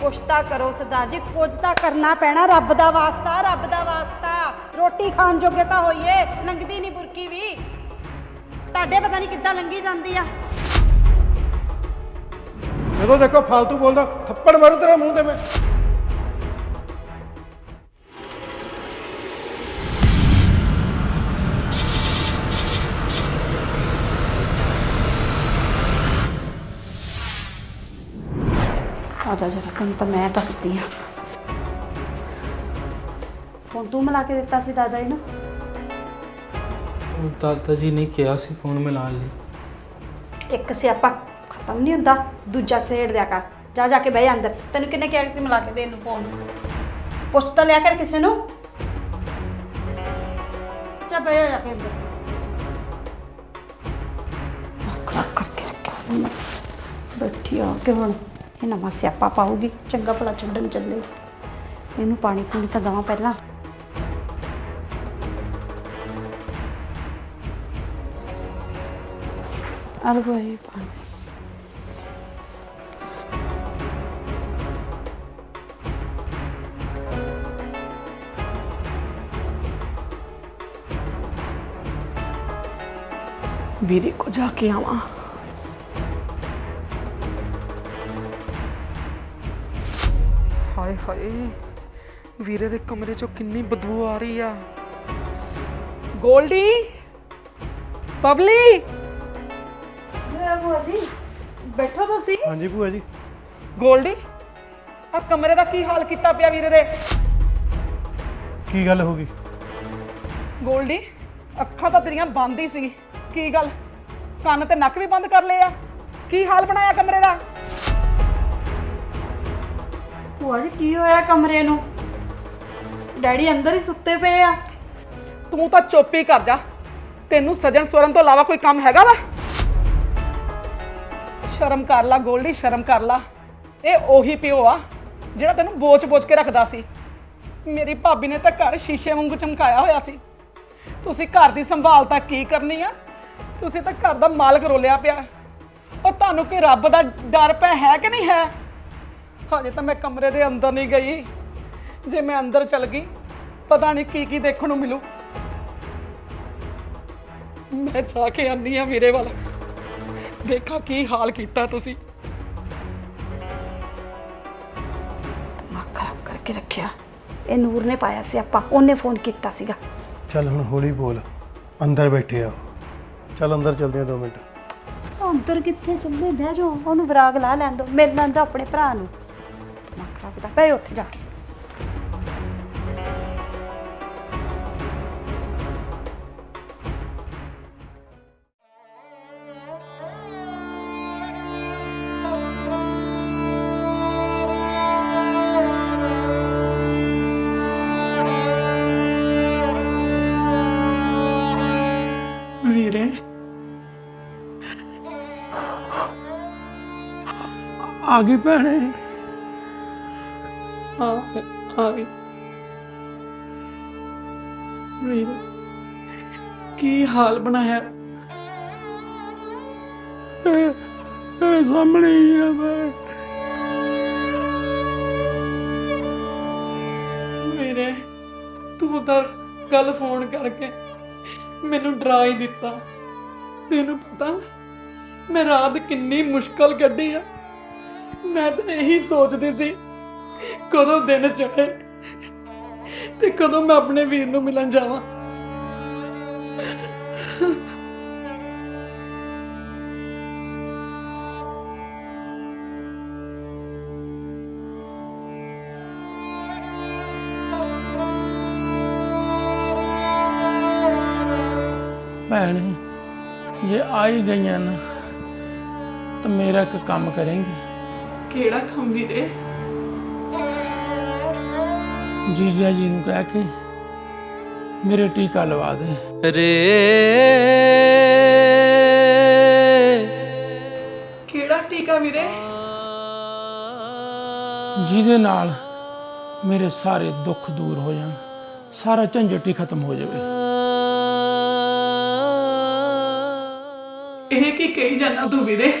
ਕੁਛ ਤਾਂ ਕਰੋ ਸਰਦਾਰ ਜੀ ਕੁਝ ਤਾਂ ਕਰਨਾ ਪੈਣਾ ਰੱਬ ਦਾ ਵਾਸਤਾ, ਰੱਬ ਦਾ ਵਾਸਤਾ। ਰੋਟੀ ਖਾਣ ਜੋਗੇ ਤਾਂ ਹੋਈਏ, ਲੰਘਦੀ ਨਹੀਂ ਬੁਰਕੀ ਵੀ। ਤੁਹਾਡੇ ਪਤਾ ਨਹੀਂ ਕਿੱਦਾਂ ਲੰਘੀ ਜਾਂਦੀ ਆ। ਜਦੋਂ ਦੇਖੋ ਫालतू ਬੋਲਦਾ, ਥੱਪੜ ਮਾਰੂ ਤੇਰੇ ਮੂੰਹ ਤੇ ਮੈਂ। ਆ ਜਾ ਜਰਾ ਤੈਨੂੰ ਤਾਂ ਮੈਂ ਦੱਸਦੀ ਆ ਫੋਨ ਤੂੰ ਮਿਲਾ ਕੇ ਦਿੱਤਾ ਸੀ ਦਾਦਾ ਜੀ ਨੂੰ? ਉਹ ਦਾਦਾ ਜੀ ਨੇ ਕਿਹਾ ਸੀ ਫੋਨ ਮਿਲਾਉਣ ਲਈ। ਇੱਕ ਸਿਆਪਾ ਖਤਮ ਨਹੀਂ ਹੁੰਦਾ ਦੂਜਾ ਛੇੜ ਦਿਆ ਕਰ। ਜਾ ਜਾ ਕੇ ਬਹਿ ਅੰਦਰ। ਤੈਨੂੰ ਕਿੰਨੇ ਕਿਹਾ ਸੀ ਮਿਲਾ ਕੇ ਦੇਣ ਨੂੰ ਫੋਨ? ਪੁੱਛ ਤਾਂ ਲਿਆ ਕਰ ਕਿਸੇ ਨੂੰ। ਜਾ ਬਹਿ ਜਾ ਕੇ ਅੰਦਰ। ਖਰਾਬ ਕਰਕੇ ਰੱਖਿਆ। ਬੈਠੀ ਆ ਕੇ ਹੁਣ। ਇਹ ਨਵਾਂ ਸਿਆਪਾ ਪਾਉਗੀ ਚੰਗਾ ਭਲਾ ਛੱਡਣ ਚੱਲੇ। ਇਹਨੂੰ ਪਾਣੀ ਪੂਣੀ ਤਾਂ ਦਵਾਂ ਪਹਿਲਾਂ। ਅਰੇ ਪਾਣੀ। ਵੀਰੇ ਕੋ ਜਾ ਕੇ ਆਵਾਂ। ਹਾਏ ਹਾਏ। ਵੀਰੇ ਦੇ ਕਮਰੇ ਚੋਂ ਕਿੰਨੀ ਬਦਬੂ ਆ ਰਹੀ ਆ। ਗੋਲਡੀ? ਭੂਆ ਜੀ ਬੈਠੋ ਤੁਸੀਂ। ਹਾਂਜੀ ਭੂਆ ਜੀ। ਗੋਲਡੀ ਆ ਕਮਰੇ ਦਾ ਕੀ ਹਾਲ ਕੀਤਾ ਪਿਆ ਵੀਰੇ ਦੇ? ਕੀ ਗੱਲ ਹੋ ਗਈ? ਗੋਲਡੀ ਅੱਖਾਂ ਤਾਂ ਤੇਰੀਆਂ ਬੰਦ ਹੀ ਸੀ। ਕੀ ਗੱਲ? ਕੰਨ ਤੇ ਨੱਕ ਵੀ ਬੰਦ ਕਰ ਲਏ ਆ। ਕੀ ਹਾਲ ਬਣਾਇਆ ਕਮਰੇ ਦਾ? ਭੂਆ ਜੀ, ਕੀ ਹੋਇਆ ਕਮਰੇ ਨੂੰ? ਡੈਡੀ ਅੰਦਰ ਹੀ ਸੁੱਤੇ ਪਏ ਆ। ਤੂੰ ਤਾਂ ਚੁੱਪ ਹੀ ਕਰ ਜਾ। ਤੈਨੂੰ ਸਜਣ ਸਵਰਨ ਤੋਂ ਇਲਾਵਾ ਕੋਈ ਕੰਮ ਹੈਗਾ ਵਾ? ਸ਼ਰਮ ਕਰ ਲਾ, ਗੋਲਡੀ, ਸ਼ਰਮ ਕਰ ਲਾ। ਇਹ ਉਹੀ ਪਿਓ ਆ, ਜਿਹੜਾ ਤੈਨੂੰ ਬੋਚ-ਬੋਚ ਕੇ ਰੱਖਦਾ ਸੀ। ਮੇਰੀ ਭਾਬੀ ਨੇ ਤਾਂ ਘਰ ਸ਼ੀਸ਼ੇ ਵਾਂਗੂ ਚਮਕਾਇਆ ਹੋਇਆ ਸੀ। ਤੁਸੀਂ ਘਰ ਦੀ ਸੰਭਾਲ ਤਾਂ ਕੀ ਕਰਨੀ ਆ? ਤੁਸੀਂ ਤਾਂ ਘਰ ਦਾ ਮਾਲਕ ਰੋਲਿਆ ਪਿਆ। ਉਹ ਤੁਹਾਨੂੰ ਕੀ ਰੱਬ ਦਾ ਡਰ ਪੈ ਹੈ ਕਿ ਨਹੀਂ ਹੈ? ਹਜੇ ਤਾਂ ਮੈਂ ਕਮਰੇ ਦੇ ਅੰਦਰ ਨਹੀਂ ਗਈ। ਜੇ ਮੈਂ ਅੰਦਰ ਚਲ ਗਈ ਪਤਾ ਨਹੀਂ ਕੀ ਕੀ ਦੇਖਣ ਨੂੰ ਮਿਲੂ। ਮੈਂ ਜਾ ਕੇ ਆਨੀ ਆ ਵੀਰੇ ਵੱਲ। ਦੇਖਾਂ ਕੀ ਹਾਲ ਕੀਤਾ ਤੁਸੀਂ। ਖਰਾਬ ਕਰਕੇ ਰੱਖਿਆ। ਇਹ ਨੂਰ ਨੇ ਪਾਇਆ ਸੀ ਆਪਾਂ ਉਹਨੇ ਫੋਨ ਕੀਤਾ ਸੀਗਾ। ਚੱਲ ਹੁਣ ਹੌਲੀ ਬੋਲ ਅੰਦਰ ਬੈਠੇ ਆ। ਉਹ। ਚੱਲ ਅੰਦਰ ਚੱਲਦੇ ਆ 2 ਮਿੰਟ। ਅੰਦਰ ਕਿੱਥੇ ਚੱਲੇ? ਬਹਿ ਜਾਓ ਉਹਨੂੰ ਵਿਰਾਗ ਲਾ ਲੈਣ ਦੋ। ਮੇਰੇ ਨਾਲ ਤਾਂ ਆਪਣੇ ਭਰਾ ਨੂੰ। ਦਿਮਾਗ ਪਏ ਉੱਥੇ ਜਾ ਕੇ ਵੀਰੇ ਆ ਗਈ ਭੈਣੇ ਹਾਂ ਹਾਂ ਵੀਰੇ ਕੀ ਹਾਲ ਬਣਾਇਆ? ਇਹ ਸਾਹਮਣੇ ਹੀ ਆ ਮੈਂ। ਵੀਰੇ ਤੂੰ ਤਾਂ ਕੱਲ ਫੋਨ ਕਰਕੇ ਮੈਨੂੰ ਡਰਾ ਹੀ ਦਿੱਤਾ। ਤੈਨੂੰ ਪਤਾ, ਮੈਂ ਰਾਤ ਕਿੰਨੀ ਮੁਸ਼ਕਲ ਕੱਢੀ ਆ। ਮੈਂ ਤਾਂ ਇਹੀ ਸੋਚਦੀ ਸੀ ਕਦੋਂ ਦਿਨ ਚੜੇ ਤੇ ਕਦੋਂ ਮੈਂ ਆਪਣੇ ਵੀਰ ਨੂੰ ਮਿਲਣ ਜਾਵਾਂ? ਭੈਣ, ਜੇ ਆਈ ਗਈਆਂ ਨਾ, ਤਾਂ ਮੇਰਾ ਇੱਕ ਕੰਮ ਕਰੇਂਗੀ। ਕਿਹੜਾ ਕੰਮ ਵੀਰੇ? ਜੀਜਾ ਜੀ ਨੂੰ ਕਹਿ ਕੇ ਮੇਰੇ ਟੀਕਾ ਲਵਾ ਦੇ। ਰੇ ਕਿਹੜਾ ਟੀਕਾ ਵੀਰੇ? ਜਿਹਦੇ ਨਾਲ ਮੇਰੇ ਸਾਰੇ ਦੁੱਖ ਦੂਰ ਹੋ ਜਾਣ ਸਾਰਾ ਝੰਜਟ ਹੀ ਖਤਮ ਹੋ ਜਾਵੇ। ਇਹ ਕੀ ਕਹੀ ਜਾਣਾ ਤੂੰ ਵੀਰੇ?